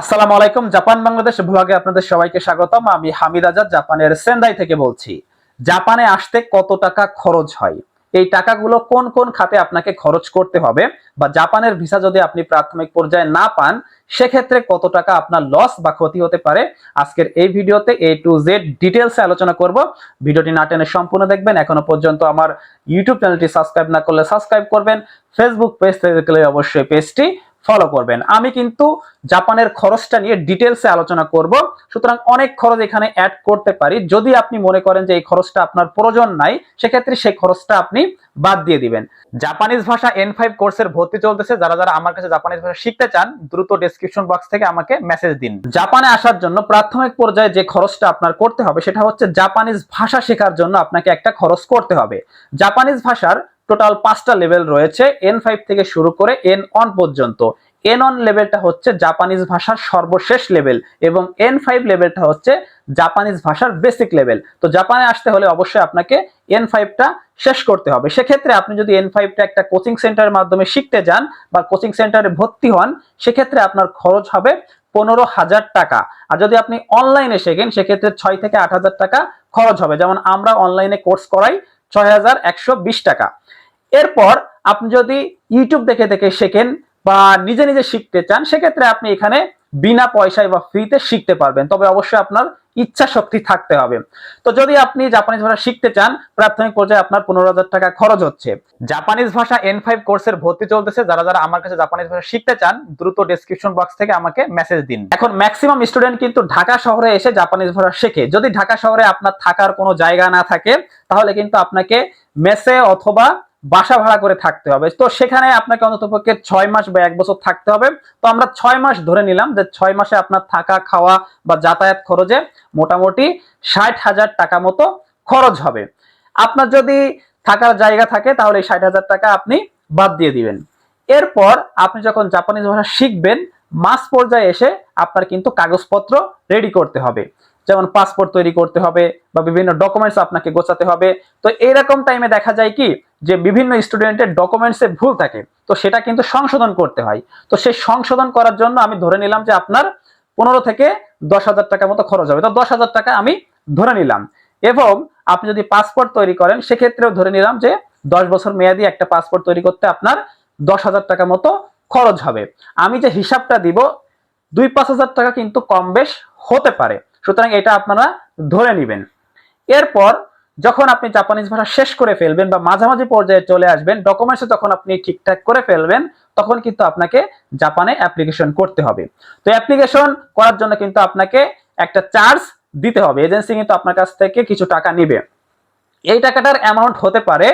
আসসালামু আলাইকুম, জাপান, বাংলাদেশ ব্লগে আপনাদের সবাইকে স্বাগতম। আমি হামিদ আজাদ, জাপানের সেন্দাই থেকে বলছি। জাপানে আসতে কত টাকা খরচ হয়? এই টাকাগুলো কোন কোন খাতে আপনাকে খরচ করতে হবে? বা জাপানের ভিসা যদি আপনি প্রাথমিক পর্যায়ে না পান, সেক্ষেত্রে কত টাকা আপনার লস বা ক্ষতি হতে পারে? আজকের এই ভিডিওতে এ টু জেড ডিটেলসে আলোচনা করব। ভিডিওটি না টেনে সম্পূর্ণ দেখবেন। এখনও পর্যন্ত আমার ইউটিউব চ্যানেলটি সাবস্ক্রাইব না করলে সাবস্ক্রাইব করবেন। ফেসবুক পেজ থেকে অবশ্যই পেজটি ফলো করবেন। আমি কিন্তু জাপানের খরচটা নিয়ে ডিটেলসে আলোচনা করব। সুতরাং অনেক খরচ এখানে অ্যাড করতে পারি। যদি আপনি মনে করেন যে এই খরচটা আপনার প্রয়োজন নাই, সেক্ষেত্রে সেই খরচটা আপনি বাদ দিয়ে দিবেন। জাপানিজ ভাষা এন ফাইভ কোর্সের ভর্তি চলতেছে। যারা যারা আমার কাছে জাপানিজ ভাষা শিখতে চান, দ্রুত ডেসক্রিপশন বক্স থেকে আমাকে মেসেজ দিন। জাপানে আসার জন্য প্রাথমিক পর্যায়ে যে খরচটা আপনার করতে হবে, সেটা হচ্ছে জাপানিজ ভাষা শেখার জন্য আপনাকে একটা খরচ করতে হবে। জাপানিজ ভাষার টোটাল পাঁচটা লেভেল রয়েছে এন ফাইভ থেকে শুরু করে এন অন পর্যন্ত। এন অন লেভেলটা হচ্ছে জাপানিজ ভাষার সর্বশেষ লেভেল এবং এন ফাইভ লেভেলটা হচ্ছে জাপানিজ ভাষার বেসিক লেভেল। তো জাপানে আসতে হলে অবশ্যই আপনাকে এন ফাইভটা শেষ করতে হবে। সেক্ষেত্রে আপনি যদি এন ফাইভটা একটা কোচিং সেন্টারের মাধ্যমে শিখতে যান বা কোচিং সেন্টারে ভর্তি হন, সেক্ষেত্রে আপনার খরচ হবে পনেরো হাজার টাকা। আর যদি আপনি অনলাইনে শেখেন, সেক্ষেত্রে ছয় থেকে আট হাজার টাকা খরচ হবে। যেমন আমরা অনলাইনে কোর্স করাই ছয় হাজার একশো বিশ টাকা। এরপর আপনি যদি ইউটিউব দেখে দেখে শেখেন বা নিজে নিজে শিখতে চান, সেক্ষেত্রে আপনি এখানে বিনা পয়সায় বা ফ্রিতে শিখতে পারবেন। তবে অবশ্যই আপনার ইচ্ছা শক্তি থাকতে হবে। তো যদি আপনি জাপানিজ ভাষা শিখতে চান, প্রাথমিক পর্যায়ে আপনার পনেরো হাজার টাকা খরচ হচ্ছে। জাপানিজ ভাষা এন ফাইভ কোর্সের ভর্তি চলতেছে। যারা যারা আমার কাছে জাপানিজ ভাষা শিখতে চান, দ্রুত ডেসক্রিপশন বক্স থেকে আমাকে মেসেজ দিন। এখন ম্যাক্সিমাম স্টুডেন্ট কিন্তু ঢাকা শহরে এসে জাপানিজ ভাষা শেখে। যদি ঢাকা শহরে আপনার থাকার কোনো জায়গা না থাকে, তাহলে কিন্তু আপনাকে মেসে অথবা বাসা ভাড়া করে থাকতে হবে। তো সেখানে আপনাকে অন্ততপক্ষে ছয় মাস বা এক বছর থাকতে হবে। তো আমরা ছয় মাস ধরে নিলাম যে ছয় মাসে আপনার থাকা, খাওয়া বা যাতায়াত খরচে মোটামুটি ষাট হাজার টাকা মতো খরচ হবে। আপনার যদি থাকার জায়গা থাকে তাহলে এই ষাট হাজার টাকা আপনি বাদ দিয়ে দিবেন। এরপর আপনি যখন জাপানিজ ভাষা শিখবেন, মাস পর্যায়ে এসে আপনার কিন্তু কাগজপত্র রেডি করতে হবে। যেমন পাসপোর্ট তৈরি করতে হবে বা বিভিন্ন ডকুমেন্টস আপনাকে গোছাতে হবে। তো এরকম টাইমে দেখা যায় কি যে বিভিন্ন স্টুডেন্টের ডকুমেন্টসে ভুল থাকে, তো সেটা কিন্তু সংশোধন করতে হয়। তো সেই সংশোধন করার জন্য আমি ধরে নিলাম যে আপনার পনেরো থেকে দশ হাজার টাকা মতো খরচ হবে। তো দশ হাজার টাকা আমি ধরে নিলাম। এবং আপনি যদি পাসপোর্ট তৈরি করেন, সেক্ষেত্রেও ধরে নিলাম যে দশ বছর মেয়াদি একটা পাসপোর্ট তৈরি করতে আপনার দশ হাজার টাকা মতো খরচ হবে। আমি যে হিসাবটা দিব, দুই পাঁচ হাজার টাকা কিন্তু কম বেশ হতে পারে। সুতরাং এটা আপনারা ধরে নেবেন। এরপর যখন আপনি জাপানিজ ভাষা শেষ করে ফেলবেন বা মাঝামাঝি পর্যায়ে চলে আসবেন ডকুমেন্টসে যখন আপনি ঠিকঠাক করে ফেলবেন, তখন কিন্তু আপনাকে জাপানে অ্যাপ্লিকেশন করতে হবে। তো অ্যাপ্লিকেশন করার জন্য কিন্তু আপনাকে একটা চার্জ দিতে হবে। এজেন্সি কিন্তু আপনার কাছ থেকে কিছু টাকা নিবে। এই টাকাটার অ্যামাউন্ট হতে পারে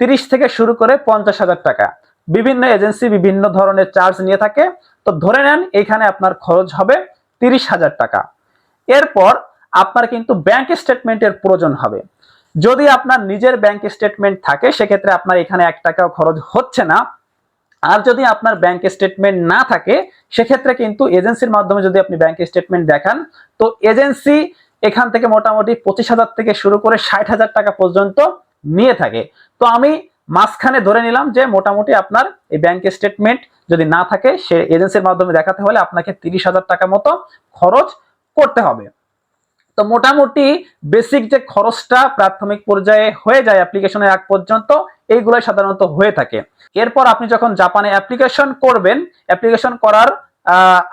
তিরিশ থেকে শুরু করে পঞ্চাশ হাজার টাকা। বিভিন্ন এজেন্সি বিভিন্ন ধরনের চার্জ নিয়ে থাকে। তো ধরে নেন এখানে আপনার খরচ হবে তিরিশ হাজার টাকা। এরপর আপনার কিন্তু ব্যাংক স্টেটমেন্টের প্রয়োজন হবে। যদি আপনার নিজের ব্যাংক স্টেটমেন্ট থাকে, সেক্ষেত্রে আপনার এখানে এক টাকাও খরচ হচ্ছে না। আর যদি আপনার ব্যাংক স্টেটমেন্ট না থাকে, সেক্ষেত্রে কিন্তু এজেন্সির মাধ্যমে যদি আপনি ব্যাংক স্টেটমেন্ট দেখান, তো এজেন্সি এখান থেকে মোটামুটি পঁচিশ হাজার থেকে শুরু করে ষাট হাজার টাকা পর্যন্ত নিয়ে থাকে। তো আমি মাঝখানে ধরে নিলাম যে মোটামুটি আপনার এই ব্যাংক স্টেটমেন্ট যদি না থাকে, সে এজেন্সির মাধ্যমে দেখাতে হলে আপনাকে তিরিশ হাজার টাকা মতো খরচ করতে হবে। তো মোটামুটি বেসিক যে খরচটা প্রাথমিক পর্যায়ে হয়ে যায় অ্যাপ্লিকেশনের আগ পর্যন্ত, এইগুলোই সাধারণত হয়ে থাকে। এরপর আপনি যখন জাপানে অ্যাপ্লিকেশন করবেন অ্যাপ্লিকেশন করার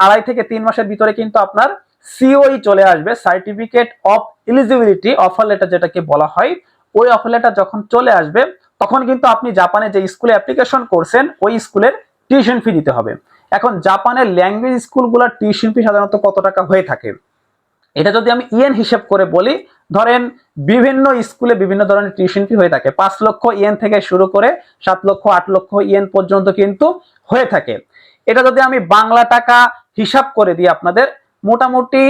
আড়াই থেকে তিন মাসের ভিতরে কিন্তু আপনার সিওই চলে আসবে certificate of eligibility offer letter যেটাকে বলা হয়। ওই অফার লেটার যখন চলে আসবে, তখন কিন্তু আপনি জাপানে যে স্কুলে অ্যাপ্লিকেশন করছেন, ওই স্কুলের টিউশন ফি দিতে হবে। এখন জাপানের ল্যাঙ্গুয়েজ স্কুলগুলোর টিউশন ফি সাধারণত কত টাকা হয়ে থাকে? এটা যদি আমি ইয়েন হিসেব করে বলি, ধরেন বিভিন্ন স্কুলে বিভিন্ন ধরনের টিউশন ফি হয়ে থাকে। পাঁচ লক্ষ ইয়েন থেকে শুরু করে সাত লক্ষ, আট লক্ষ ইয়েন পর্যন্ত কিন্তু হয়ে থাকে। এটা যদি আমি বাংলা টাকা হিসাব করে দিই আপনাদের, মোটামুটি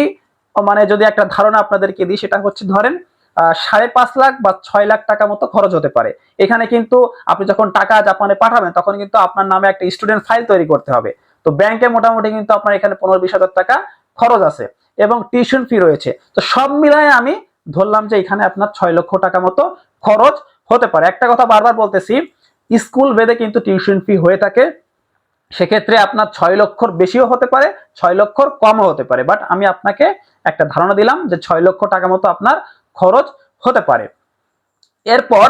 মানে যদি একটা ধারণা আপনাদেরকে দিই, সেটা হচ্ছে ধরেন সাড়ে পাঁচ লাখ বা ছয় লাখ টাকা মতো খরচ হতে পারে। এখানে কিন্তু আপনি যখন টাকা জাপানে পাঠাবেন, তখন কিন্তু আপনার নামে একটা স্টুডেন্ট ফাইল তৈরি করতে হবে। তো ব্যাংকে মোটামুটি কিন্তু আপনার এখানে পনেরো বিশ হাজার টাকা খরচ আছে। এবং টিউশন ফি রয়েছে। তো সব মিলায় আমি ধরলাম যে এখানে আপনার ছয় লক্ষ টাকা মতো খরচ হতে পারে। একটা কথা বারবার বলতেছি, স্কুল বেদে কিন্তু টিউশন ফি হয়ে থাকে। সেক্ষেত্রে আপনার ছয় লক্ষর বেশিও হতে পারে, ছয় লক্ষর কমও হতে পারে। বাট আমি আপনাকে একটা ধারণা দিলাম যে ছয় লক্ষ টাকা মতো আপনার খরচ হতে পারে। এরপর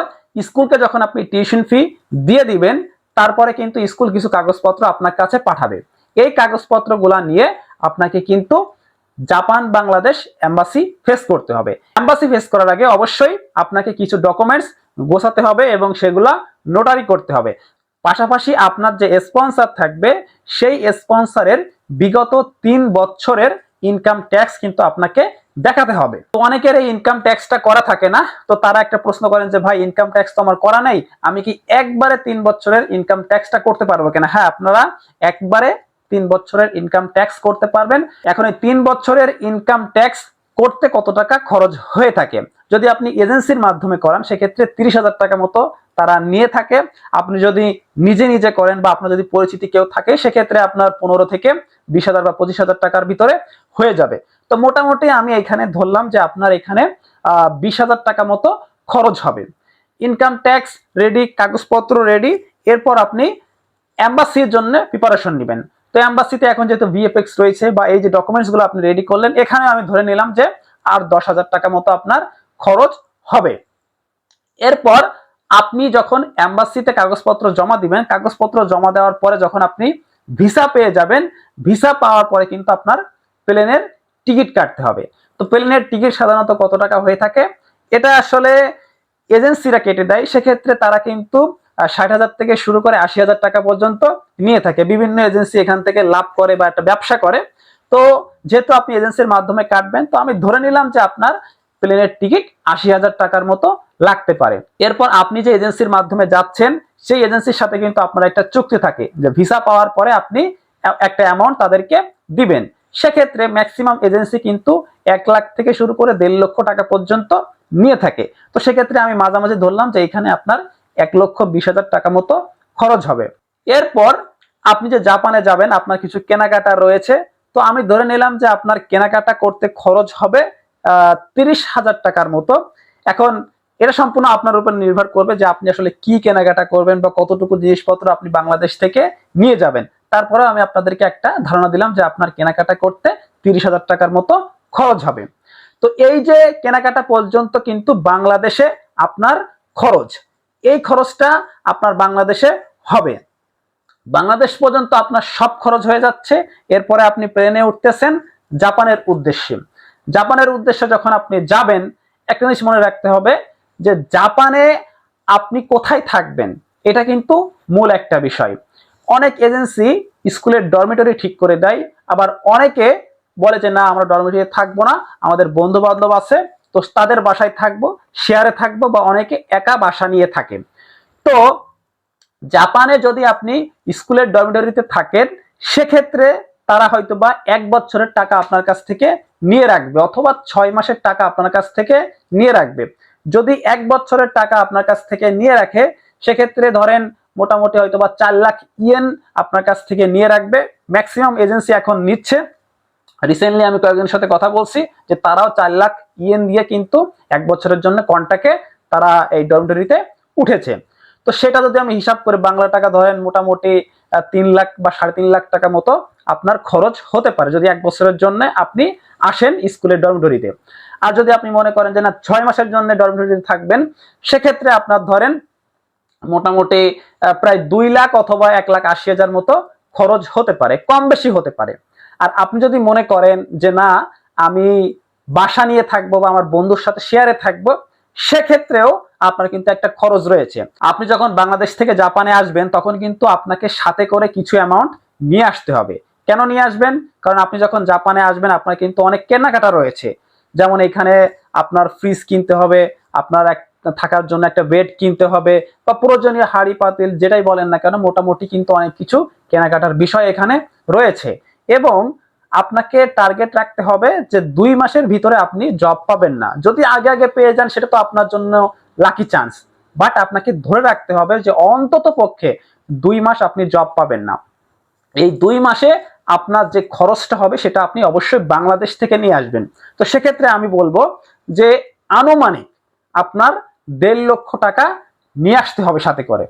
স্কুলকে যখন আপনি টিউশন ফি দিয়ে দিবেন, তারপরে কিন্তু স্কুল কিছু কাগজপত্র আপনার কাছে পাঠাবে। এই কাগজপত্রগুলা নিয়ে আপনাকে কিন্তু জাপান, বাংলাদেশ এম্বাসি ফেস করতে হবে। এম্বাসি ফেস করার আগে অবশ্যই আপনাকে কিছু ডকুমেন্টস গোছাতে হবে এবং সেগুলা নোটারি করতে হবে। পাশাপাশি আপনার যে স্পন্সর থাকবে, সেই স্পন্সরের বিগত তিন বছরের ইনকাম ট্যাক্স কিন্তু আপনাকে দেখাতে হবে। তো অনেকের এই ইনকাম ট্যাক্সটা করা থাকে না, তো তারা একটা প্রশ্ন করেন যে, ভাই ইনকাম ট্যাক্স তো আমার করা নেই, আমি কি একবারে তিন বছরের ইনকাম ট্যাক্সটা করতে পারব কিনা? হ্যাঁ আপনারা একবারে তিন বছরের ইনকাম ট্যাক্স করতে পারবেন। এখন এই তিন বছরের ইনকাম ট্যাক্স করতে কত টাকা খরচ হয়ে থাকে? যদি আপনি এজেন্সির মাধ্যমে করান, সেক্ষেত্রে তিরিশ হাজার টাকা মতো তারা নিয়ে থাকে। আপনি যদি নিজে নিজে করেন বা আপনার যদি পরিচিতি কেউ থাকে, সেক্ষেত্রে আপনার পনেরো থেকে বিশ হাজার বা পঁচিশ হাজার টাকার ভিতরে হয়ে যাবে। তো মোটামুটি আমি এখানে ধরলাম যে আপনার এখানে বিশ হাজার টাকা মতো খরচ হবে। ইনকাম ট্যাক্স রেডি কাগজপত্র রেডি এরপর আপনি অ্যাম্বাসির জন্য প্রিপারেশন নেবেন। তো অ্যাম্বাসিতে এখন যেহেতু ভিএফএক্স রয়েছে বা এই যে ডকুমেন্টসগুলো আপনি রেডি করলেন, এখানে আমি ধরে নিলাম যে আর দশ হাজার টাকা মতো আপনার খরচ হবে। এরপর আপনি যখন অ্যাম্বাসিতে কাগজপত্র জমা দিবেন, কাগজপত্র জমা দেওয়ার পরে যখন আপনি ভিসা পেয়ে যাবেন, ভিসা পাওয়ার পরে কিন্তু আপনার প্লেনের টিকিট কাটতে হবে। তো প্লেনের টিকিট সাধারণত কত টাকা হয়ে থাকে? এটা আসলে এজেন্সিরা কেটে দেয়, সেক্ষেত্রে তারা কিন্তু ষাট হাজার থেকে শুরু করে আশি হাজার টাকা পর্যন্ত নিয়ে থাকে। বিভিন্ন এজেন্সি এখান থেকে লাভ করে বা একটা ব্যবসা করে। তো যেহেতু আপনি এজেন্সির মাধ্যমে কাটবেন, তো আমি ধরে নিলাম যে আপনার প্লেনের টিকিট আশি হাজার টাকার মতো লাগতে পারে। এরপর আপনি যে এজেন্সির মাধ্যমে যাচ্ছেন, সেই এজেন্সির সাথে কিন্তু আপনার একটা চুক্তি থাকে যে ভিসা পাওয়ার পরে আপনি একটা অ্যামাউন্ট তাদেরকে দিবেন। সেক্ষেত্রে ম্যাক্সিমাম এজেন্সি কিন্তু এক লাখ থেকে শুরু করে দেড় লক্ষ টাকা পর্যন্ত নিয়ে থাকে। তো সেক্ষেত্রে আমি মাঝামাঝি ধরলাম যে এখানে আপনার এক লক্ষ বিশ হাজার টাকা মতো খরচ হবে। এরপর আপনি যে জাপানে যাবেন, আপনার কিছু কেনাকাটা রয়েছে। তো আমি ধরে নিলাম যে আপনার কেনাকাটা করতে খরচ হবে তিরিশ হাজার টাকার মতো। এখন এটা সম্পূর্ণ আপনার উপর নির্ভর করবে যে আপনি আসলে কি কেনাকাটা করবেন বা কতটুকু জিনিসপত্র আপনি বাংলাদেশ থেকে নিয়ে যাবেন। তারপরে আমি আপনাদেরকে একটা ধারণা দিলাম যে আপনার কেনাকাটা করতে তিরিশ হাজার টাকার মতো খরচ হবে। তো এই যে কেনাকাটা পর্যন্ত কিন্তু বাংলাদেশে আপনার খরচ এই খরচটা আপনার বাংলাদেশে হবে। বাংলাদেশ পর্যন্ত আপনার সব খরচ হয়ে যাচ্ছে। এরপরে আপনি প্লেনে উঠতেছেন জাপানের উদ্দেশ্যে। জাপানের উদ্দেশ্যে যখন আপনি যাবেন একটা জিনিস মনে রাখতে হবে যে জাপানে আপনি কোথায় থাকবেন, এটা কিন্তু মূল একটা বিষয়। অনেক এজেন্সি স্কুলের ডরমিটরি ঠিক করে দেয়, আবার অনেকে বলে যে, না, আমরা ডরমিটরি থাকব না, আমাদের বন্ধু বান্ধব আছে তো তাদের বাসায় থাকব শেয়ারে থাকব বা অনেকে একা বাসা নিয়ে থাকে তো জাপানে যদি আপনি স্কুলের ডরমিটরিতে থাকেন, সেক্ষেত্রে তারা হয়তো বা এক বছরের টাকা আপনার কাছ থেকে নিয়ে রাখবে অথবা ছয় মাসের টাকা আপনার কাছ থেকে নিয়ে রাখবে। যদি এক বছরের টাকা আপনার কাছ থেকে নিয়ে রাখে, সেক্ষেত্রে ধরেন মোটামুটি হয়তো বা চার লাখ ইয়েন আপনার কাছ থেকে নিয়ে রাখবে। ম্যাক্সিমাম এজেন্সি এখন নিচ্ছে। রিসেন্টলি আমি কয়েকজনের সাথে কথা বলছি যে তারাও চার লাখ ইয়েন দিয়ে কিন্তু এক বছরের জন্য কন্টাকে তারা এই ডরমিটরিতে উঠেছে। তো সেটা যদি আমি হিসাব করে বাংলা টাকা ধরেন মোটামুটি তিন লাখ বা সাড়ে তিন লাখ টাকা মতো আপনার খরচ হতে পারে যদি এক বছরের জন্য আপনি আসেন স্কুলের ডরমিটরিতে আর যদি আপনি মনে করেন যে না, ছয় মাসের জন্য ডরমিটরিতে থাকবেন, সেক্ষেত্রে আপনার ধরেন মোটামুটি প্রায় দুই লাখ অথবা এক লাখ আশি হাজার মতো খরচ হতে পারে, কম বেশি হতে পারে। আর আপনি যদি মনে করেন যে না, আমি বাসা নিয়ে থাকব বা আমার বন্ধুর সাথে শেয়ারে থাকব, সেক্ষেত্রেও আপনার কিন্তু একটা খরচ রয়েছে। আপনি যখন বাংলাদেশ থেকে জাপানে আসবেন, তখন কিন্তু আপনাকে সাথে করে কিছু অ্যামাউন্ট নিয়ে আসতে হবে। কেন নিয়ে আসবেন? কারণ আপনি যখন জাপানে আসবেন, আপনার কিন্তু অনেক কেনাকাটা রয়েছে। যেমন এখানে আপনার ফ্রিজ কিনতে হবে, আপনার এক, থাকার জন্য একটা বেড কিনতে হবে, বা প্রয়োজনীয় হাড়ি, পাতিল, যেটাই বলেন না কেন, মোটামুটি কিন্তু অনেক কিছু কেনাকাটার বিষয় এখানে রয়েছে। এবং আপনাকে টার্গেট রাখতে হবে যে দুই মাসের ভিতরে আপনি জব পাবেন না। যদি আগে আগে পেয়ে যান, সেটা তো আপনার জন্য লাকি চান্স বাট আপনাকে ধরে রাখতে হবে যে অন্তত পক্ষে দুই মাস আপনি জব পাবেন না। এই দুই মাসে আপনার যে খরচটা হবে, সেটা আপনি অবশ্যই বাংলাদেশ থেকে নিয়ে আসবেন। তো সেক্ষেত্রে আমি বলব যে আনুমানিক আপনার দেড় লক্ষ টাকা নিয়ে আসতে হবে সাথে করে।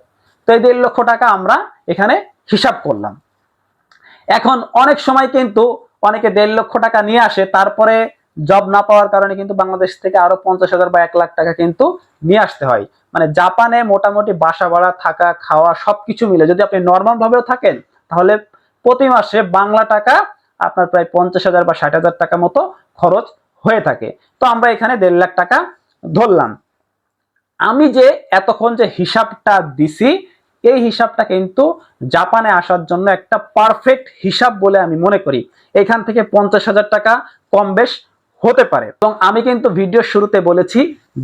তো এই দেড় লক্ষ টাকা আমরা এখানে হিসাব করলাম। এখন অনেক সময় কিন্তু অনেকে দেড় লক্ষ টাকা নিয়ে আসে, তারপরে জব না পাওয়ার কারণে কিন্তু বাংলাদেশ থেকে আরও পঞ্চাশ হাজার বা এক লাখ টাকা কিন্তু নিয়ে আসতে হয়। মানে জাপানে মোটামুটি বাসা ভাড়া, থাকা, খাওয়া সবকিছু মিলে। যদি আপনি নর্মাল ভাবেও থাকেন, তাহলে প্রতি মাসে বাংলা টাকা আপনার প্রায় পঞ্চাশ হাজার বা ষাট হাজার টাকা মতো খরচ হয়ে থাকে। তো আমরা এখানে দেড় লাখ টাকা ধরলাম। আমি যে এতক্ষণ যে হিসাবটা দিছি এই হিসাবটা কিন্তু জাপানে আসার জন্য একটা পারফেক্ট হিসাব বলে আমি মনে করি। এখান থেকে পঞ্চাশ হাজার টাকা কম বেশ হতে পারে। এবং আমি কিন্তু ভিডিও শুরুতে বলেছি,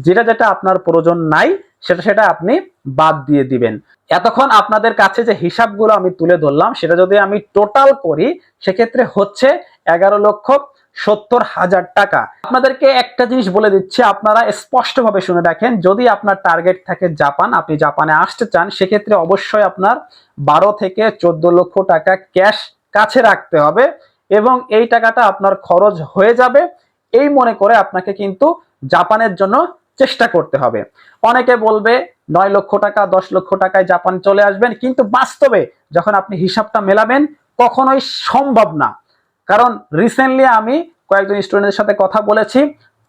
যেটা যেটা আপনার প্রয়োজন নাই, সেটা সেটা আপনি বাদ দিয়ে দিবেন। এতক্ষণ আপনাদের কাছে যে হিসাবগুলো আমি তুলে ধরলাম, সেটা যদি আমি টোটাল করি, সেক্ষেত্রে হচ্ছে এগারো লক্ষ সত্তর হাজার টাকা। আপনাদেরকে একটা জিনিস বলে দিচ্ছি, আপনারা স্পষ্টভাবে শুনে রাখেন যদি আপনার টার্গেট থাকে জাপান, আপনি জাপানে আসতে চান, সেক্ষেত্রে অবশ্যই আপনার বারো থেকে চোদ্দ লক্ষ টাকা ক্যাশ কাছে রাখতে হবে এবং এই টাকাটা আপনার খরচ হয়ে যাবে। এই মনে করে আপনাকে কিন্তু জাপানের জন্য চেষ্টা করতে হবে। অনেকে বলবে, নয় লক্ষ টাকা, দশ লক্ষ টাকায় জাপান চলে আসবেন, কিন্তু বাস্তবে যখন আপনি হিসাবটা মেলাবেন, কখনোই সম্ভব না। কারণ রিসেন্টলি আমি কয়েকজন স্টুডেন্টের সাথে কথা বলেছি,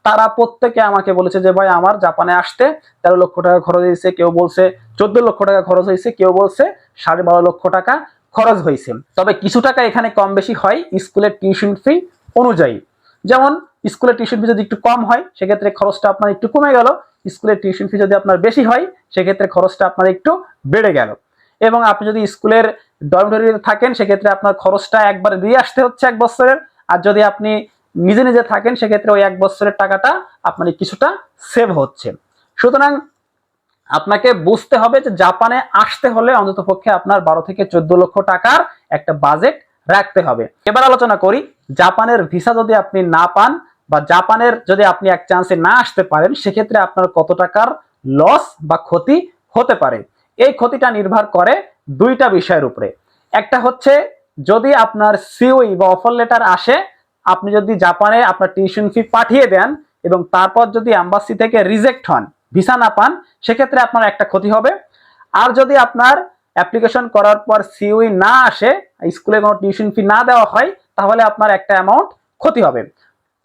তারা প্রত্যেকে আমাকে বলেছে যে, ভাই, আমার জাপানে আসতে তেরো লক্ষ টাকা খরচ হয়েছে, কেউ বলছে চোদ্দ লক্ষ টাকা খরচ হয়েছে, কেউ বলছে সাড়ে বারো লক্ষ টাকা খরচ হয়েছে। তবে কিছু টাকা এখানে কম বেশি হয় স্কুলের টিউশন ফি অনুযায়ী। যেমন, স্কুলের টিউশন ফি যদি একটু কম হয়, সেক্ষেত্রে খরচটা আপনার একটু কমে গেল। স্কুলের টিউশন ফি যদি আপনার বেশি হয়, সেক্ষেত্রে খরচটা আপনার একটু বেড়ে গেল। এবং আপনি যদি স্কুলের ডরমিটরিতে থাকেন, সেক্ষেত্রে আপনার খরচটা একবার দিয়ে আসতে হচ্ছে এক বছরের। আর যদি আপনি নিজে নিজে থাকেন, সেক্ষেত্রে ওই এক বছরের টাকাটা আপনার কিছুটা সেভ হচ্ছে। সুতরাং আপনাকে বুঝতে হবে যে জাপানে আসতে হলে অন্তত পক্ষে আপনার বারো থেকে চোদ্দ লক্ষ টাকার একটা বাজেট রাখতে হবে। এবার আলোচনা করি, জাপানের ভিসা যদি আপনি না পান বা জাপানের যদি আপনি এক চান্সে না আসতে পারেন, সেক্ষেত্রে আপনার কত টাকার লস বা ক্ষতি হতে পারে? এই ক্ষতিটা নির্ভর করে দুইটা বিষয়ের উপরে। একটা হচ্ছে, যদি আপনার সিওই বা অফার লেটার আসে, আপনি যদি জাপানে আপনার টিউশন ফি পাঠিয়ে দেন এবং তারপর যদি অ্যাম্বাসি থেকে রিজেক্ট হন ভিসা না পান, সেক্ষেত্রে আপনার একটা ক্ষতি হবে। আর যদি আপনার অ্যাপ্লিকেশন করার পর সিওই না আসে, স্কুলে কোনো টিউশন ফি না দেওয়া হয়, তাহলে আপনার একটা অ্যামাউন্ট ক্ষতি হবে।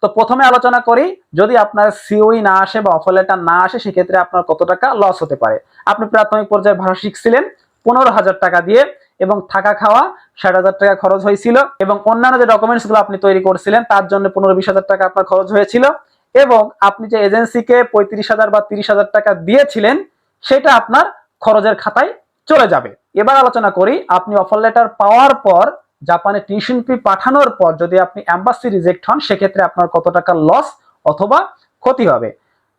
তো প্রথমে আলোচনা করি, যদি আপনার সিওই না আসে বা অফার লেটার না আসে, সেক্ষেত্রে আপনার কত টাকা লস হতে পারে। আপনি প্রাথমিক পর্যায়ে ভাষা শিখছিলেন পনেরো হাজার টাকা দিয়ে এবং থাকা খাওয়া ষাট হাজার টাকা খরচ হয়েছিল এবং অন্যান্য যে ডকুমেন্টসগুলো আপনি তৈরি করছিলেন, তার জন্য পনেরো বিশ হাজার টাকা আপনার খরচ হয়েছিল এবং আপনি যে এজেন্সিকে পঁয়ত্রিশ হাজার বা তিরিশ হাজার টাকা দিয়েছিলেন, সেটা আপনার খরচের খাতায় চলে যাবে। এবার আলোচনা করি, আপনি অফার লেটার পাওয়ার পর, জাপানে টিউশন ফি পাঠানোর পর যদি আপনি অ্যাম্বাসি রিজেক্ট হন, সেক্ষেত্রে আপনার কত টাকা লস অথবা ক্ষতি হবে।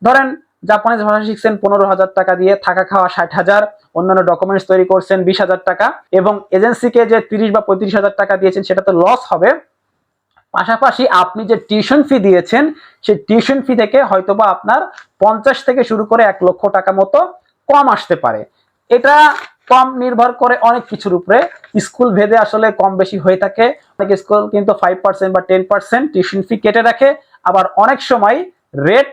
ধরেন জাপানিজ ভাষা শিখছেন পনেরো হাজার টাকা দিয়ে, থাকা খাওয়া ষাট হাজার, অন্যান্য ডকুমেন্টস তৈরি করছেন বিশ হাজার টাকা, এবং এজেন্সিকে যে তিরিশ বা পঁয়ত্রিশ হাজার টাকা দিয়েছেন সেটা তো লস হবে। পাশাপাশি আপনি যে টিউশন ফি দিয়েছেন, সেই টিউশন ফি থেকে হয়তোবা আপনার পঞ্চাশ থেকে শুরু করে এক লক্ষ টাকা মতো কম আসতে পারে। এটা কম নির্ভর করে অনেক কিছুর উপরে। স্কুল ভেদে আসলে কম বেশি হয়ে থাকে। অনেক স্কুল কিন্তু ফাইভ পার্সেন্ট বা টেন পার্সেন্ট টিউশন ফি কেটে রাখে। আবার অনেক সময় রেট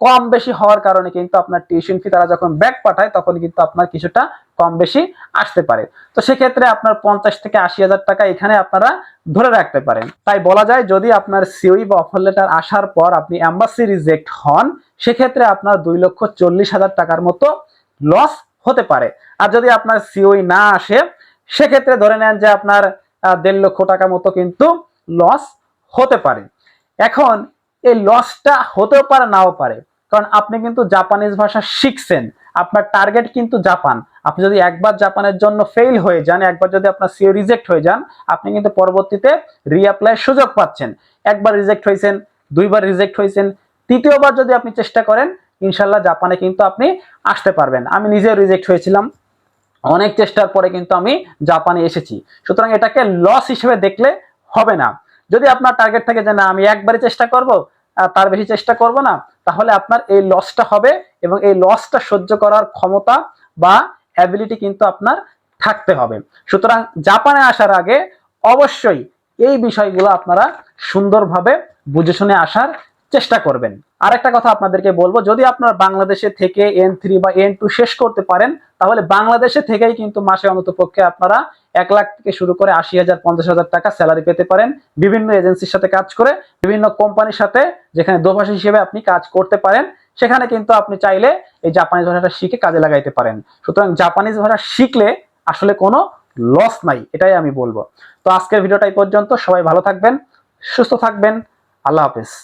কম বেশি হওয়ার কারণে কিন্তু আপনার টিউশন ফি তারা যখন ব্যাক পাঠায়, তখন কিন্তু আপনার কিছুটা কম বেশি আসতে পারে। তো সেক্ষেত্রে আপনার পঞ্চাশ থেকে আশি হাজার টাকা এখানে আপনারা ধরে রাখতে পারেন। তাই বলা যায়, যদি আপনার সিওই বা অফার লেটার আসার পর আপনি অ্যাম্বাসি রিজেক্ট হন, সেক্ষেত্রে আপনার দুই লক্ষ চল্লিশ হাজার টাকার মতো লস হতে পারে। আর যদি আপনার সিওই না আসে, সেক্ষেত্রে ধরে নেন যে আপনার দেড় লক্ষ টাকা মতো কিন্তু লস হতে পারে। এখন এই লসটা হতেও পারে, নাও পারে। কারণ আপনি কিন্তু জাপানিজ ভাষা শিখছেন। আপনার টার্গেট কিন্তু জাপান। আপনি যদি একবার জাপানের জন্য ফেল হয়ে যান, একবার যদি আপনার সিও রিজেক্ট হয়ে যান, আপনি কিন্তু পরবর্তীতে রিঅ্যাপ্লাই সুযোগ পাচ্ছেন। একবার রিজেক্ট হয়েছেন, দুইবার রিজেক্ট হয়েছেন, তৃতীয়বার যদি আপনি চেষ্টা করেন ইনশাল্লাহ জাপানে কিন্তু আপনি আসতে পারবেন। আমি নিজেও রিজেক্ট হয়েছিলাম। অনেক চেষ্টার পরে কিন্তু আমি জাপানে এসেছি। সুতরাং এটাকে লস হিসেবে দেখলে হবে না। যদি আপনার টার্গেট থাকে যে না, আমি একবারই চেষ্টা করব তার বেশি চেষ্টা করব না, তাহলে আপনার এই লসটা হবে এবং এই লসটা সহ্য করার ক্ষমতা বা অ্যাবিলিটি কিন্তু আপনার থাকতে হবে। সুতরাং জাপানে আসার আগে অবশ্যই এই বিষয়গুলো আপনারা সুন্দরভাবে বুঝে শুনে আসার চেষ্টা করবেন। আরেকটা কথা আপনাদেরকে বলব, যদি আপনার বাংলাদেশে থেকে এন থ্রি বা এন টু শেষ করতে পারেন, তাহলে বাংলাদেশে থেকেই কিন্তু মাসে অন্তত পক্ষে আপনারা এক লাখ থেকে শুরু করে আশি হাজার, পঞ্চাশ হাজার টাকা স্যালারি পেতে পারেন। বিভিন্ন এজেন্সির সাথে কাজ করে, বিভিন্ন কোম্পানির সাথে যেখানে দোভাষী হিসেবে আপনি কাজ করতে পারেন, সেখানে কিন্তু আপনি চাইলে এই জাপানিজ ভাষাটা শিখে কাজে লাগাইতে পারেন। সুতরাং জাপানিজ ভাষা শিখলে আসলে কোনো লস নাই, এটাই আমি বলব। তো আজকের ভিডিওটা এই পর্যন্ত, সবাই ভালো থাকবেন, সুস্থ থাকবেন, আল্লাহ হাফেজ।